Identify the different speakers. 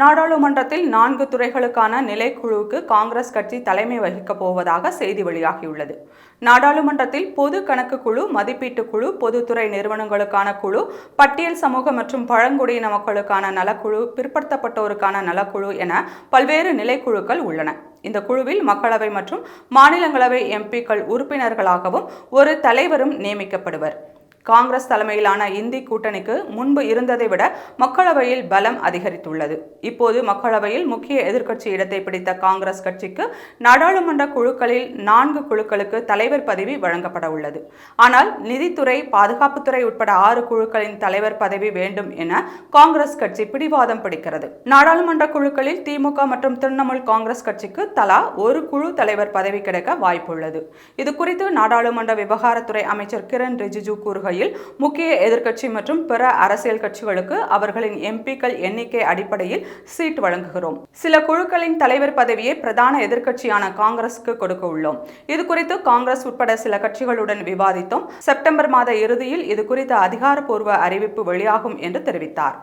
Speaker 1: நாடாளுமன்றத்தில் நான்கு துறைகளுக்கான நிலைக்குழுவுக்கு காங்கிரஸ் கட்சி தலைமை வகிக்கப் போவதாக செய்தி வெளியாகியுள்ளது. நாடாளுமன்றத்தில் பொது கணக்கு குழு மதிப்பீட்டு குழு பொதுத்துறை நிறுவனங்களுக்கான குழு பட்டியல் சமூக மற்றும் பழங்குடியின மக்களுக்கான நலக்குழு பிற்படுத்தப்பட்டோருக்கான நலக்குழு என பல்வேறு நிலைக்குழுக்கள் உள்ளன. இந்த குழுவில் மக்களவை மற்றும் மாநிலங்களவை எம்பிக்கள் உறுப்பினர்களாகவும் ஒரு தலைவரும் நியமிக்கப்படுவர். காங்கிரஸ் தலைமையிலான இந்தி கூட்டணிக்கு முன்பு இருந்ததை விட மக்களவையில் பலம் அதிகரித்துள்ளது. இப்போது மக்களவையில் முக்கிய எதிர்க்கட்சி இடத்தை பிடித்த காங்கிரஸ் கட்சிக்கு நாடாளுமன்ற குழுக்களில் நான்கு குழுக்களுக்கு தலைவர் பதவி வழங்கப்பட உள்ளது. ஆனால் நிதித்துறை பாதுகாப்புத்துறை உட்பட ஆறு குழுக்களின் தலைவர் பதவி வேண்டும் என காங்கிரஸ் கட்சி பிடிவாதம் பிடிக்கிறது. நாடாளுமன்ற குழுக்களில் திமுக மற்றும் திரிணாமுல் காங்கிரஸ் கட்சிக்கு தலா ஒரு குழு தலைவர் பதவி கிடைக்க வாய்ப்புள்ளது. இது குறித்து நாடாளுமன்ற விவகாரத்துறை அமைச்சர் கிரண் ரிஜிஜு கூறுகையில் முக்கிய எதிர்க்கட்சி மற்றும் பிற அரசியல் கட்சிகளுக்கு அவர்களின் எம்பிக்கள் எண்ணிக்கை அடிப்படையில் சீட் வழங்குகிறோம். சில குழுக்களின் தலைவர் பதவியை பிரதான எதிர்க்கட்சியான காங்கிரஸுக்கு கொடுக்க உள்ளோம். இது குறித்து காங்கிரஸ் உட்பட சில கட்சிகளுடன் விவாதித்தோம். செப்டம்பர் மாத இறுதியில் இது குறித்த அதிகாரப்பூர்வ அறிவிப்பு வெளியாகும் என்று தெரிவித்தார்.